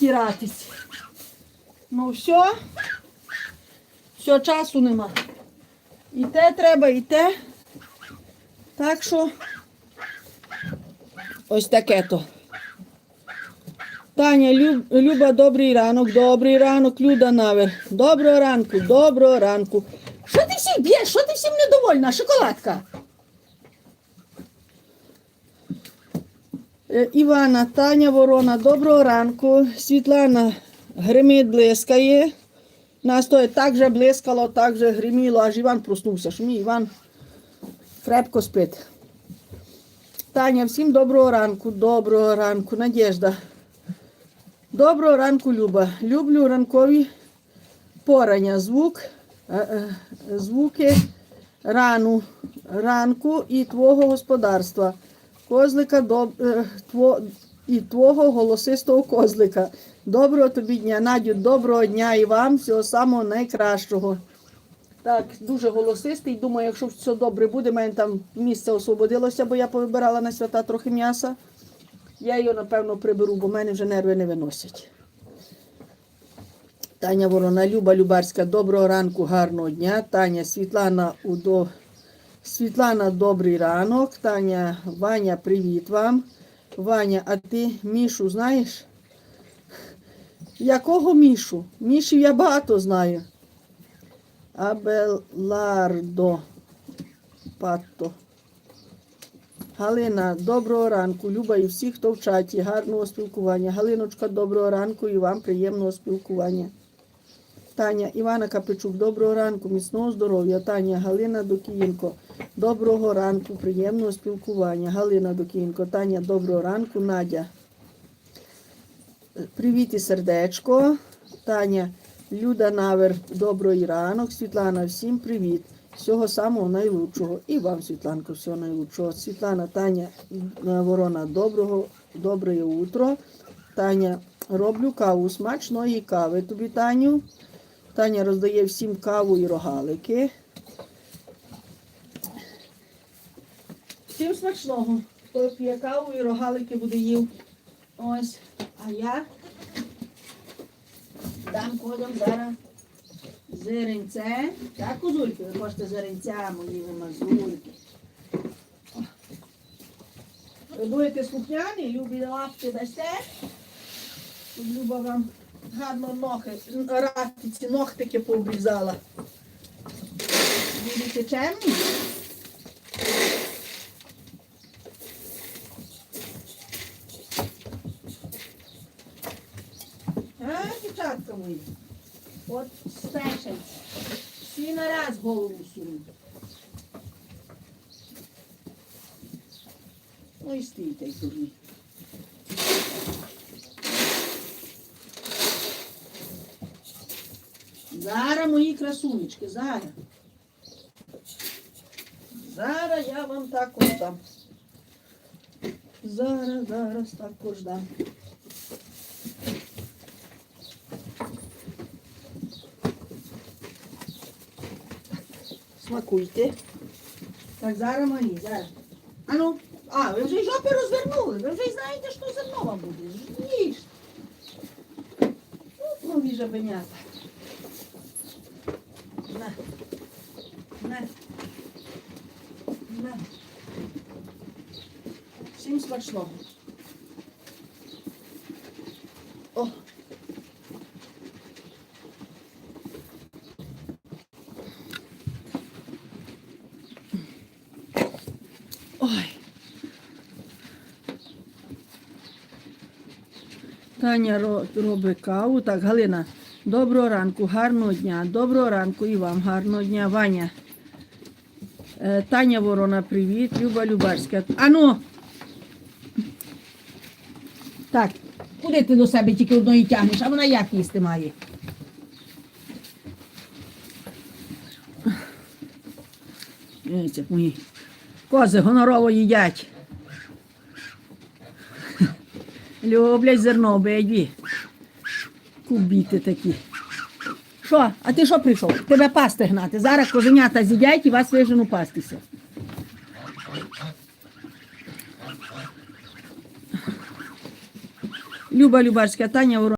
стиратись. Ну все. Все, часу нема. І те треба, і те. Так що ось таке то. Таня, Люб, Люба, добрий ранок, добрий ранок, Люда наверх. Доброго ранку, доброго ранку. Що ти всіх б'єш? Що ти всім недовольна? Шоколадка. Івана, Таня Ворона, доброго ранку. Світлана гримить, блискає. Нас то так же блискало, так же гриміло, аж Іван проснувся. Що Іван крепко спить. Таня, всім доброго ранку, доброго ранку, Надєжда. Доброго ранку, Люба. Люблю ранкові порання, звук, е, е, звуки рану, ранку і твого господарства. Козлика доб, е, тво, і твого голосистого козлика. Доброго тобі дня, Надю, доброго дня і вам, всього самого найкращого. Так, дуже голосистий. Думаю, якщо все добре буде, в мене там місце освободилося, бо я повибирала на свята трохи м'яса. Я його, напевно, приберу, бо в мене вже нерви не виносять. Таня Ворона, Люба Любарська, доброго ранку, гарного дня. Таня Світлана Удо. Світлана, добрий ранок. Таня, Ваня, привіт вам. Ваня, а ти Мішу знаєш? Якого Мішу? Мішів я багато знаю. Абелардо Патто. Галина, доброго ранку. Люба і всі, хто в чаті. Гарного спілкування. Галиночка, доброго ранку і вам приємного спілкування. Таня, Івана Капичук, доброго ранку, міцного здоров'я. Таня, Галина Докієнко, доброго ранку, приємного спілкування. Галина Докієнко, Таня, доброго ранку, Надя. Привіт і сердечко. Таня, Люда Навер, добрий ранок. Світлана, всім привіт. Всього самого найлучшого. І вам, Світланко, всього найлучшого. Світлана, Таня, Ворона, доброго, добре утро. Таня, роблю каву, смачної кави тобі, Таню. Таня роздає всім каву і рогалики. Всім смачного. Хто п'є каву і рогалики буде їв. Ось. А я дам кодом зараз зеренце. Так, козульки, ви хочете зеренця, мої ви мазульки. Ви будете слухняні, любі лапки дасте. Люба вам гарно нохи, ратиці, ногтики пообрізала. Будете чемні? Мої. От спешать. Всі на раз голову сунуть. Ну і стійте й. Зараз мої красунечки, зараз. Зараз я вам також дам. Зараз, зараз також дам. Смакуйте. Так, зараз мої, зараз. А ну, а, ви вже й жопи розвернули. Ви вже знаєте, що зерно вам буде. Ніж. Ну, нові жабенята. На. На. На. Всім смачного. Таня робить каву. Так, Галина, доброго ранку, гарного дня. Доброго ранку і вам, гарного дня. Ваня. Е, Таня Ворона, привіт. Люба Любарська. Ану. Так, куди ти до себе тільки одної тягнеш, а вона як їсти має? Дивіться, мої кози гонорово їдять. Люблять зерно, обидві. Кубіти такі. Що? А ти що прийшов? Тебе пасти гнати. Зараз козенята з'їдять і вас вижену пастися. Люба Любарська, Таня.